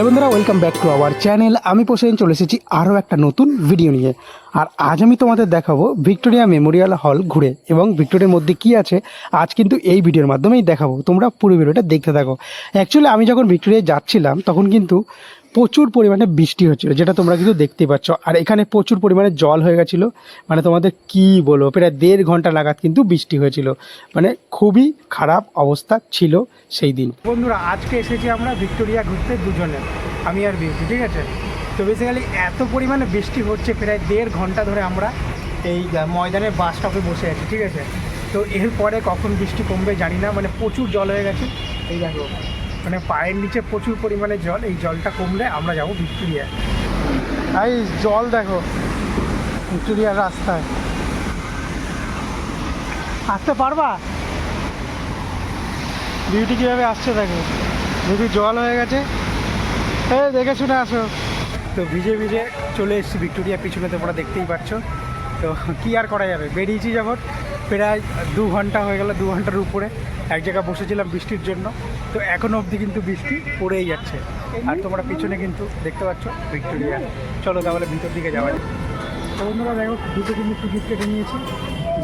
Hello বন্ধুরা welcome back to our channel আমি পোষেন চলে এসেছি আরও একটা নতুন ভিডিও নিয়ে। আর আজ আমি তোমাদের দেখাবো ভিক্টোরিয়া মেমোরিয়াল হল ঘুরে এবং ভিক্টোরিয়ার মধ্যে কি আছে, আজ কিন্তু এই ভিডিওর মাধ্যমেই দেখাবো। তোমরা পুরো ভিডিওটা দেখতে থাকো। অ্যাকচুয়ালি আমি যখন ভিক্টোরিয়ায় যাচ্ছিলাম, তখন কিন্তু প্রচুর পরিমাণে বৃষ্টি হচ্ছিল, যেটা তোমরা কিন্তু দেখতেই পাচ্ছ। আর এখানে প্রচুর পরিমাণে জল হয়ে গেছিল মানে তোমাদের কি বলব, প্রায় দেড় ঘণ্টা লাগাত কিন্তু বৃষ্টি হয়েছিল। মানে খুবই খারাপ অবস্থা ছিল সেই দিন। বন্ধুরা, আজকে এসেছি আমরা ভিক্টোরিয়া ঘুরতে দুজনে, আমি আর বিউটি, ঠিক আছে? তো বেসিক্যালি এত পরিমাণে বৃষ্টি হচ্ছে, প্রায় দেড় ঘণ্টা ধরে আমরা এই ময়দানের বাস স্টপে বসে আছি, ঠিক আছে? তো এরপরে কখন বৃষ্টি কমবে জানি না মানে প্রচুর জল হয়ে গেছে। এই দেখো মানে পায়ের নিচে প্রচুর পরিমাণে জল এই জলটা কমলে আমরা যাব ভিক্টোরিয়া এই জল দেখো ভিক্টোরিয়ার রাস্তায়। আসতে পারবা? বিউটি কীভাবে আসছে দেখো? যদি জল হয়ে গেছে এ দেখে শুনে আসো। তো ভিজে ভিজে চলে এসেছি ভিক্টোরিয়া পিছনে তোমরা দেখতেই পাচ্ছ। তো কী আর করা যাবে? বেরিয়েছি যখন। প্রায় দু ঘণ্টা হয়ে গেল, দু ঘণ্টার উপরে। এক জায়গায় বসেছিলাম বৃষ্টির জন্য। তো এখনও অবধি কিন্তু বৃষ্টি পড়েই যাচ্ছে। আর তোমরা পিছনে কিন্তু দেখতে পাচ্ছ ভিক্টোরিয়া। চলো তাহলে ভিতর দিকে যাওয়া যায় তো বন্ধুরা, দেখো, দুটো কিন্তু টিকিট কেটে নিয়েছি।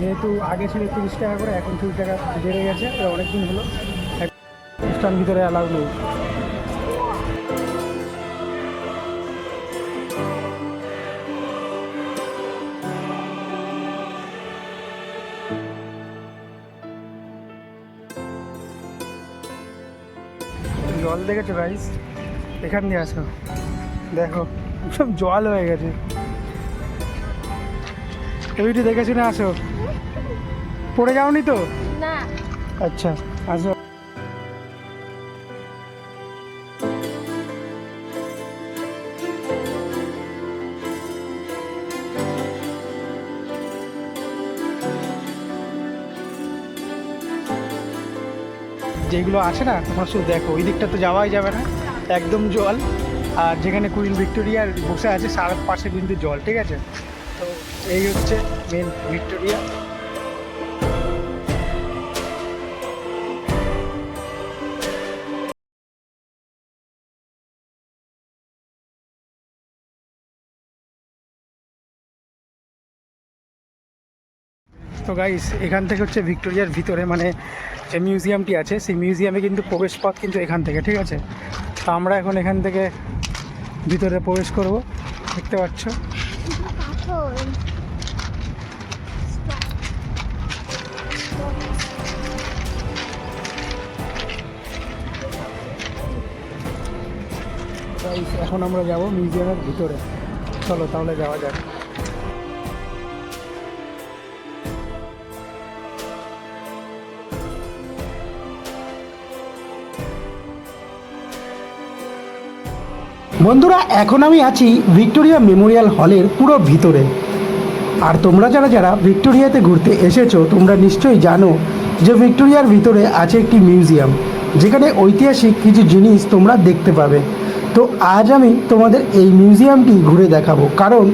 যেহেতু আগে ছিল তিরিশ টাকা করে, এখন তিরিশ টাকা বেড়ে গেছে, তো অনেকদিন হলো। অনুষ্ঠান ভিতরে অ্যালাউ নেই। জল দেখেছ গাইস এখান দিয়ে আসো। দেখো সব জল হয়ে গেছে। এবিটি দেখেছি না? আসো। পড়ে যাওনি তো? না। আচ্ছা আসো। যেগুলো আছে না তোমরা শুধু দেখো, ওই দিকটা তো যাওয়াই যাবে না। একদম জল, আর যেখানে কুইন ভিক্টোরিয়ার বসে আছে, সার পাশে কিন্তু জল, ঠিক আছে? তো এই হচ্ছে মেন ভিক্টোরিয়া। তো গাইস এখান থেকে হচ্ছে ভিক্টোরিয়ার ভিতরে মানে যে মিউজিয়ামটি আছে, সেই মিউজিয়ামে কিন্তু প্রবেশ পথ কিন্তু এখান থেকে, ঠিক আছে? তো আমরা এখন এখান থেকে ভিতরে প্রবেশ করব, দেখতে পাচ্ছ? এখন আমরা যাব মিউজিয়ামের ভিতরে। চলো তাহলে যাওয়া যাক। বন্ধুরা, এখন আমি আছি ভিক্টোরিয়া মেমোরিয়াল হলের পুরো ভিতরে। আর তোমরা যারা যারা ভিক্টোরিয়াতে ঘুরতে এসেছ, তোমরা নিশ্চয়ই জানো যে ভিক্টোরিয়ার ভিতরে আছে একটি মিউজিয়াম, যেখানে ঐতিহাসিক কিছু জিনিস তোমরা দেখতে পাবে। তো আজ আমি তোমাদের এই মিউজিয়ামটি ঘুরে দেখাবো, কারণ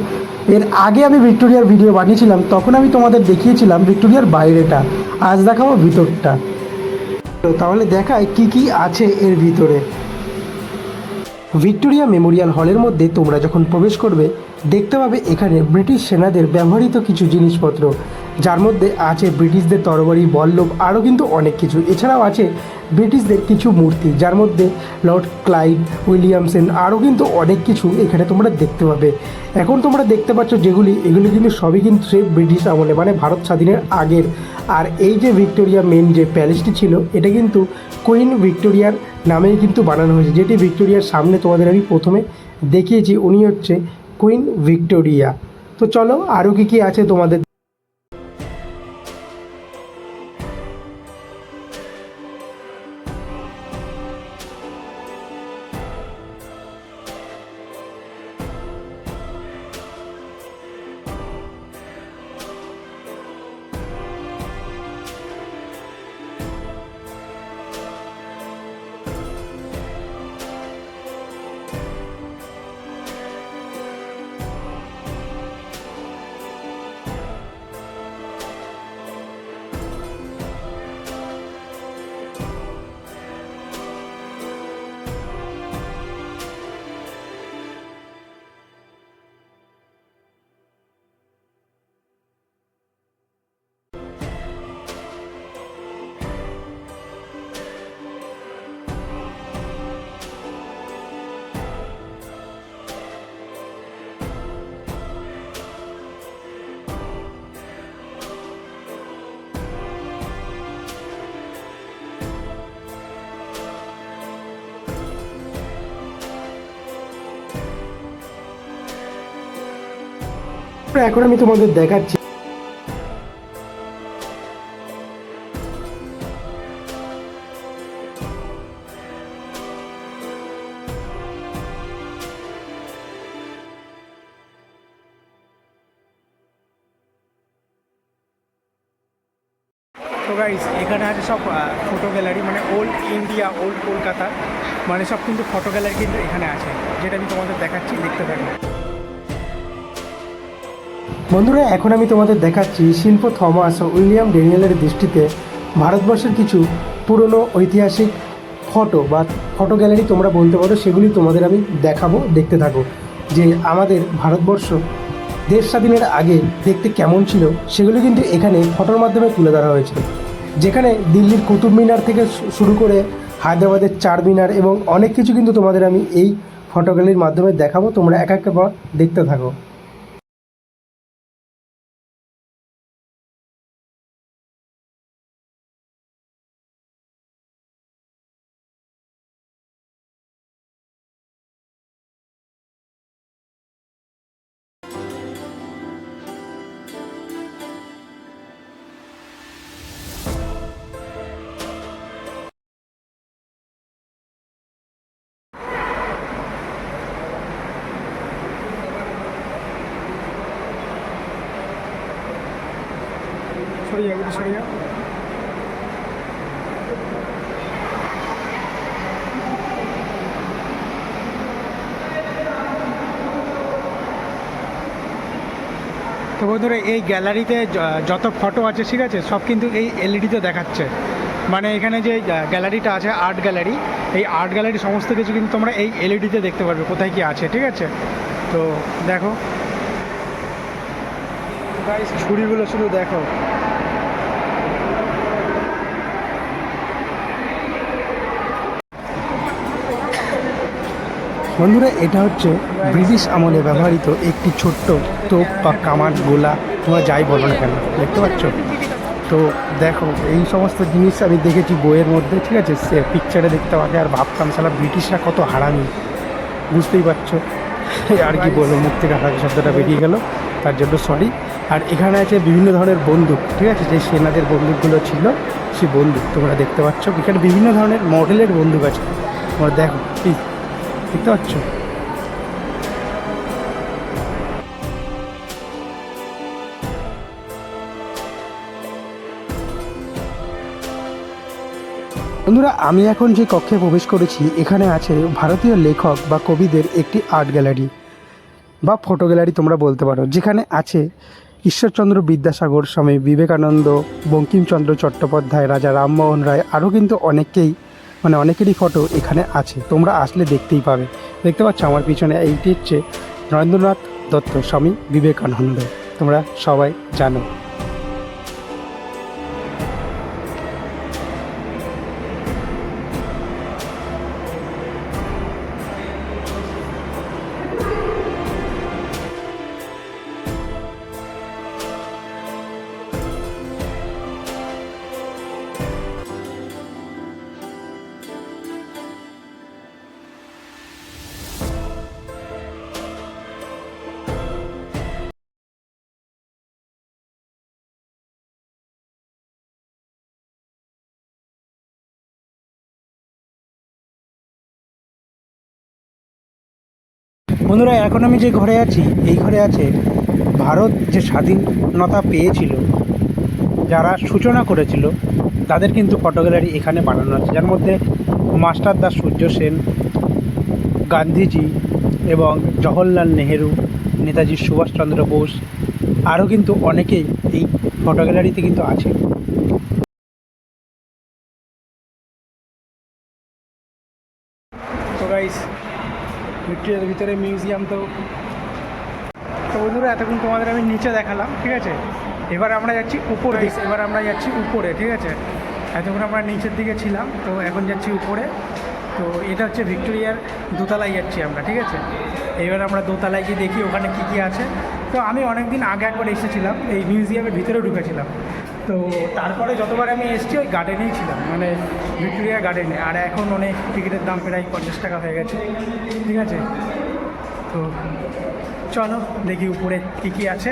এর আগে আমি ভিক্টোরিয়ার ভিডিও বানিয়েছিলাম, তখন আমি তোমাদের দেখিয়েছিলাম ভিক্টোরিয়ার বাইরেটা। আজ দেখাবো ভিতরটা। তো তাহলে দেখায় কি কি আছে এর ভিতরে। ভিক্টোরিয়া মেমোরিয়াল হলের মধ্যে তোমরা যখন প্রবেশ করবে দেখতে পাবে এখানে ব্রিটিশ সেনাদের ব্যবহৃত কিছু জিনিসপত্র। যার মধ্যে আছে ব্রিটিশদের তরবারি, বল্লভ, আরও কিন্তু অনেক কিছু। এছাড়াও আছে ব্রিটিশদের কিছু মূর্তি, যার মধ্যে লর্ড ক্লাইভ, উইলিয়ামসেন, আরও কিন্তু অনেক কিছু এখানে তোমরা দেখতে পাবে। এখন তোমরা দেখতে পাচ্ছ যেগুলি, এগুলি কিন্তু সবই কিন্তু সেই ব্রিটিশ আমলে মানে ভারত স্বাধীনের আগের। আর এই যে ভিক্টোরিয়া মেন যে প্যালেসটি ছিল, এটা কিন্তু কুইন ভিক্টোরিয়ার নামেই কিন্তু বানানো হয়েছে। যেটি ভিক্টোরিয়ার সামনে তোমাদের আমি প্রথমে দেখিয়েছি, উনি হচ্ছে কুইন ভিক্টোরিয়া। তো চলো আরও কী কী আছে তোমাদের এখন আমি তোমাদের দেখাচ্ছি। তো এখানে আছে সব ফটো গ্যালারি মানে ওল্ড ইন্ডিয়া ওল্ড কলকাতা মানে সব কিন্তু ফটো গ্যালারি কিন্তু এখানে আছে, যেটা আমি তোমাদের দেখাচ্ছি, দেখতে থাকো। বন্ধুরা, এখন আমি তোমাদের দেখাচ্ছি শিল্প থমাস ও উইলিয়াম ড্যানিয়েলের দৃষ্টিতে ভারতবর্ষের কিছু পুরনো ঐতিহাসিক ফটো বা ফটো গ্যালারি তোমরা বলতে পারো, সেগুলি তোমাদের আমি দেখাবো, দেখতে থাকো যে আমাদের ভারতবর্ষ দেশ স্বাধীনের আগে দেখতে কেমন ছিল, সেগুলি কিন্তু এখানে ফটোর মাধ্যমে তুলে ধরা হয়েছে। যেখানে দিল্লির কুতুব মিনার থেকে শুরু করে হায়দ্রাবাদের চার মিনার এবং অনেক কিছু কিন্তু তোমাদের আমি এই ফটো গ্যালারির মাধ্যমে দেখাবো, তোমরা এক এক বার দেখতে থাকো। সরে যাও। তো বন্ধুরা, এই গ্যালারিতে যত ফটো আছে, ঠিক আছে, সব কিন্তু এই এলইডিতে দেখাচ্ছে। মানে এখানে যে গ্যালারিটা আছে আর্ট গ্যালারি এই আর্ট গ্যালারি সমস্ত কিছু কিন্তু তোমরা এই এলইডিতে দেখতে পারবে, কোথায় কি আছে, ঠিক আছে? তো দেখো। ছুরিগুলো শুধু দেখো। বন্ধুরা, এটা হচ্ছে ব্রিটিশ আমলে ব্যবহৃত একটি ছোট্ট তোপ বা কামান গোলা তোমরা যাই বলো না কেন, দেখতে পাচ্ছ? তো দেখো, এই সমস্ত জিনিস আমি দেখেছি বইয়ের মধ্যে, ঠিক আছে? সে পিকচারে দেখতে পাবে আর ভাবতাম সালা ব্রিটিশরা কত হারামি, বুঝতেই পারছ? আর কি বলব, মুখ থেকে হারামি শব্দটা বেরিয়ে গেল, তার জন্য সরি আর এখানে আছে বিভিন্ন ধরনের বন্দুক, ঠিক আছে? যে সেনাদের বন্দুকগুলো ছিল, সেই বন্দুক তোমরা দেখতে পাচ্ছ। এখানে বিভিন্ন ধরনের মডেলের বন্দুক আছে। তোমরা দেখো প্লিজ দেখতে পাচ্ছ? বন্ধুরা, আমি এখন যে কক্ষে প্রবেশ করেছি, এখানে আছে ভারতীয় লেখক বা কবিদের একটি আর্ট গ্যালারি বা ফটো গ্যালারি তোমরা বলতে পারো, যেখানে আছে ঈশ্বরচন্দ্র বিদ্যাসাগর, স্বামী বিবেকানন্দ, বঙ্কিমচন্দ্র চট্টোপাধ্যায়, রাজা রামমোহন রায়, আরও কিন্তু অনেকেই মানে অনেকেরই ফটো এখানে আছে। তোমরা আসলে দেখতেই পাবে। দেখতে পাচ্ছ আমার পিছনে এইটি হচ্ছে নরেন্দ্রনাথ দত্ত স্বামী বিবেকানন্দ। তোমরা সবাই জানো। বন্ধুরা, এখন আমি যে ঘরে আছি, এই ঘরে আছে ভারত যে স্বাধীনতা পেয়েছিল, যারা সূচনা করেছিল, তাদের কিন্তু ফটো গ্যালারি এখানে বানানো আছে। যার মধ্যে মাস্টার দাস সূর্য সেন, গান্ধীজি এবং জওহরলাল নেহেরু, নেতাজি সুভাষচন্দ্র বোস, আরও কিন্তু অনেকেই এই ফটো গ্যালারিতে কিন্তু আছে। তো গাইস ভিক্টোরিয়ার ভিতরে মিউজিয়াম তো। তো বন্ধুরা এতক্ষণ তোমাদের আমি নিচে দেখালাম ঠিক আছে? এবার আমরা যাচ্ছি উপর। দিকে এবার আমরা যাচ্ছি উপরে ঠিক আছে? এতক্ষণ আমরা নিচের দিকে ছিলাম তো এখন যাচ্ছি উপরে। তো এটা হচ্ছে ভিক্টোরিয়ার দোতলায় যাচ্ছি আমরা ঠিক আছে? এবার আমরা দোতলায় গিয়ে দেখি ওখানে কী কী আছে। তো আমি অনেক দিন আগে একবার এসেছিলাম এই মিউজিয়ামের ভিতরে ঢুকেছিলাম। তো তারপরে যতবার আমি এসেছি, ওই গার্ডেনেই ছিলাম মানে ভিক্টোরিয়া গার্ডেনে আর এখন অনেক টিকিটের দাম প্রায় পঞ্চাশ টাকা হয়ে গেছে, ঠিক আছে? তো চলো, দেখি উপরে কী কী আছে।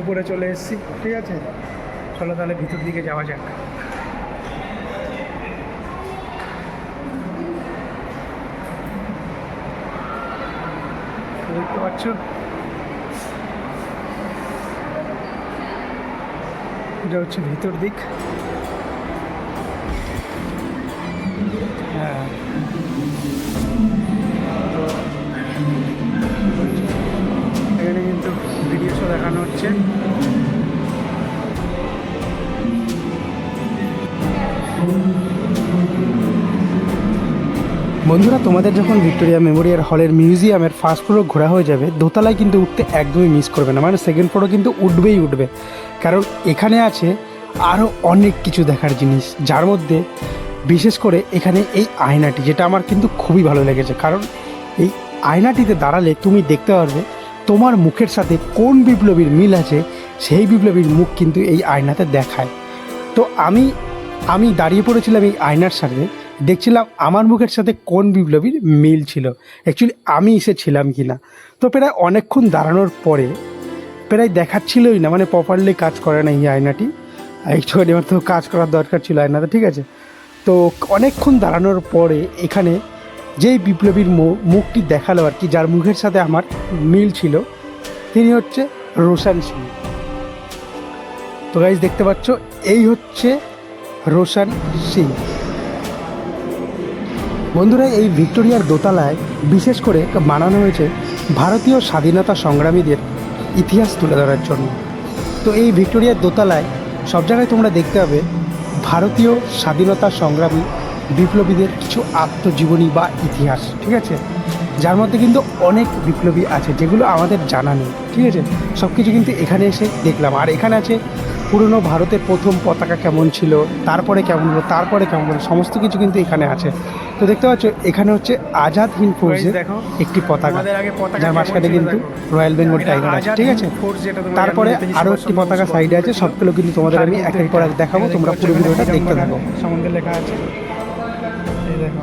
উপরে চলে এসেছি, ঠিক আছে? চলো তাহলে ভিতর দিকে যাওয়া যাক। দেখতে পাচ্ছ? এটা হচ্ছে ভিতর দিক। হ্যাঁ। বন্ধুরা, তোমাদের যখন ভিক্টোরিয়া মেমোরিয়াল হলের মিউজিয়ামের ফার্স্ট ফ্লোর ঘোরা হয়ে যাবে, দোতলায় কিন্তু উঠতে একদমই মিস করবে না। মানে সেকেন্ড ফ্লোরও কিন্তু উঠবেই উঠবে। কারণ এখানে আছে আরও অনেক কিছু দেখার জিনিস, যার মধ্যে বিশেষ করে এখানে এই আয়নাটি, যেটা আমার কিন্তু খুবই ভালো লেগেছে। কারণ এই আয়নাটিতে দাঁড়ালে তুমি দেখতে পারবে তোমার মুখের সাথে কোন বিপ্লবীর মিল আছে, সেই বিপ্লবীর মুখ কিন্তু এই আয়নাতে দেখায়। তো আমি আমি দাঁড়িয়ে পড়েছিলাম এই আয়নার সাথে দেখছিলাম আমার মুখের সাথে কোন বিপ্লবীর মিল ছিল? অ্যাকচুয়ালি আমি এসে ছিলাম কি না? তো প্রায় অনেকক্ষণ দাঁড়ানোর পরে প্রায় দেখাচ্ছিলই না মানে প্রপারলি কাজ করে না এই আয়নাটি। একটুখানি আমার তো কাজ করার দরকার ছিল আয়নাতে, ঠিক আছে? তো অনেকক্ষণ দাঁড়ানোর পরে এখানে যেই বিপ্লবীর মুখটি দেখাল আর কি, যার মুখের সাথে আমার মিল ছিল, তিনি হচ্ছে রোশান সিং। তো গাইজ দেখতে পাচ্ছ, এই হচ্ছে রোশান সিং। বন্ধুরা, এই ভিক্টোরিয়ার দোতলায় বিশেষ করে বানানো হয়েছে ভারতীয় স্বাধীনতা সংগ্রামীদের ইতিহাস তুলে ধরার জন্য। তো এই ভিক্টোরিয়ার দোতলায় সব জায়গায় তোমরা দেখতে পাবে ভারতীয় স্বাধীনতা সংগ্রামী বিপ্লবীদের কিছু আত্মজীবনী বা ইতিহাস, ঠিক আছে? যার মধ্যে কিন্তু অনেক বিপ্লবী আছে, যেগুলো আমাদের জানা নেই, ঠিক আছে? সব কিছু কিন্তু এখানে এসে দেখলাম। আর এখানে আছে পুরনো ভারতের প্রথম পতাকা কেমন ছিল তারপরে কেমন হলো তারপরে কেমন হলো সমস্ত কিছু কিন্তু এখানে আছে। তো দেখতে পাচ্ছ এখানে হচ্ছে আজাদ হিন্দ ফৌজের দেখো, একটি পতাকা। যার মাঝখানে কিন্তু রয়্যাল বেঙ্গল টাইগার আছে ঠিক আছে? তারপরে আরও একটি পতাকা সাইডে আছে সবগুলো কিন্তু তোমাদের আমি এক এক করে দেখাবো তোমরা পুরো ভিডিওটা দেখতে থাকো। সম্বন্ধে লেখা আছে। এই দেখো।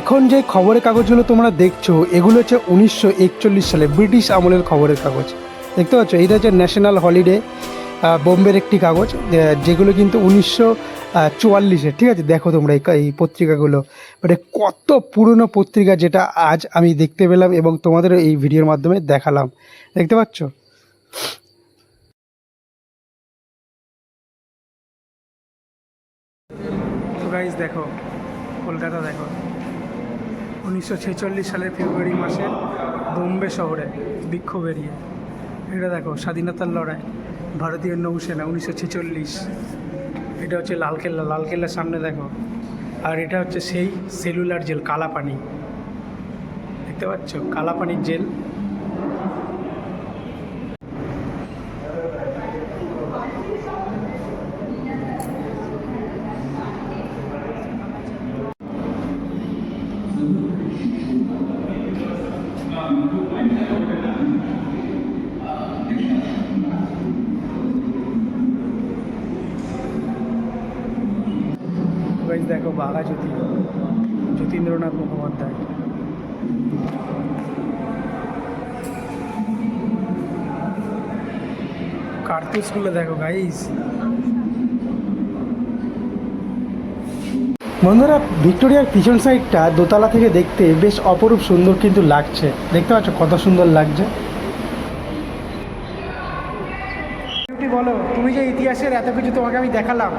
এখন যে খবরের কাগজগুলো তোমরা দেখছ, এগুলো হচ্ছে উনিশশো একচল্লিশ সালে ব্রিটিশ আমলের খবরের কাগজ। দেখতে পাচ্ছ? এটা হচ্ছে ন্যাশনাল হলিডে বোম্বের একটি কাগজ যেগুলো কিন্তু উনিশশো চুয়াল্লিশে ঠিক আছে? দেখো তোমরা এই পত্রিকাগুলো। মানে কত পুরনো পত্রিকা যেটা আজ আমি দেখতে পেলাম এবং তোমাদের এই ভিডিওর মাধ্যমে দেখালাম। দেখতে পাচ্ছ? দেখো, কলকাতা দেখো। উনিশশো ছেচল্লিশ সালের ফেব্রুয়ারি মাসে বোম্বে শহরে বিক্ষোভ এরিয়ে এটা দেখো, স্বাধীনতার লড়াই, ভারতীয় নৌসেনা, উনিশশো ছেচল্লিশ। এটা হচ্ছে লালকেল্লা লালকেল্লার সামনে দেখো। আর এটা হচ্ছে সেই সেলুলার জেল, কালাপানি। দেখতে পাচ্ছ? কালাপানির জেল। গাইজ দেখো বাঘা জ্যোতি। যতীন্দ্রনাথ মুখোপাধ্যায়। কার্তিক কার্তুসগুলো দেখো গাইজ বন্ধুরা, ভিক্টোরিয়ার পিছন সাইডটা দোতলা থেকে দেখতে বেশ অপরূপ সুন্দর কিন্তু লাগছে। দেখতে পাচ্ছ কত সুন্দর লাগছে। বলো, তুমি যে ইতিহাসের এত কিছু তোমাকে আমি দেখালাম।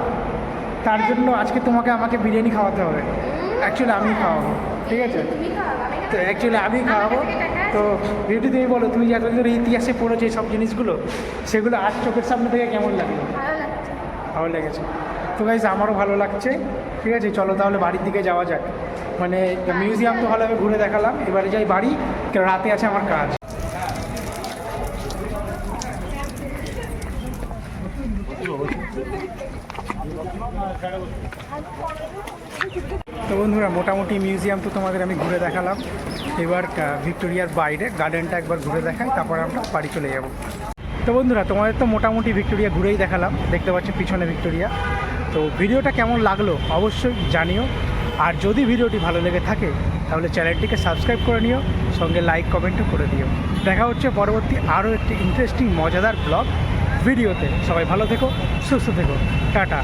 তার জন্য আজকে তোমাকে আমাকে বিরিয়ানি খাওয়াতে হবে। অ্যাকচুয়ালি আমি খাওয়াবো ঠিক আছে? তো অ্যাকচুয়ালি আমি খাওয়াবো। তো বিউটি তুমি বলো তুমি যে এতদিন ইতিহাসে পড়েছো এই সব জিনিসগুলো সেগুলো আজ চোখের সামনে থেকে কেমন লাগল? ভালো লেগেছে। তো গাইজ আমারও ভালো লাগছে ঠিক আছে? চলো তাহলে বাড়ির দিকে যাওয়া যাক। মানে মিউজিয়াম তো ভালোভাবে ঘুরে দেখালাম। এবারে যাই বাড়ি রাতে আছে আমার কাজ। তো বন্ধুরা, মোটামুটি মিউজিয়াম তো তোমাদের আমি ঘুরে দেখালাম। এবার ভিক্টোরিয়ার বাইরে গার্ডেনটা একবার ঘুরে দেখাই, তারপর আমরা বাড়ি চলে যাব। তো বন্ধুরা, তোমাদের তো মোটামুটি ভিক্টোরিয়া ঘুরেই দেখালাম, দেখতে পাচ্ছ পিছনে ভিক্টোরিয়া। তো ভিডিওটা কেমন লাগল অবশ্যই জানিও। আর যদি ভিডিওটি ভালো লেগে থাকে, তাহলে চ্যানেলটিকে সাবস্ক্রাইব করে নিও, সঙ্গে লাইক কমেন্টও করে দিও। দেখা হচ্ছে পরবর্তী আরও একটি ইন্টারেস্টিং মজাদার ব্লগ ভিডিওতে। সবাই ভালো থেকো, সুস্থ থেকো। টাটা।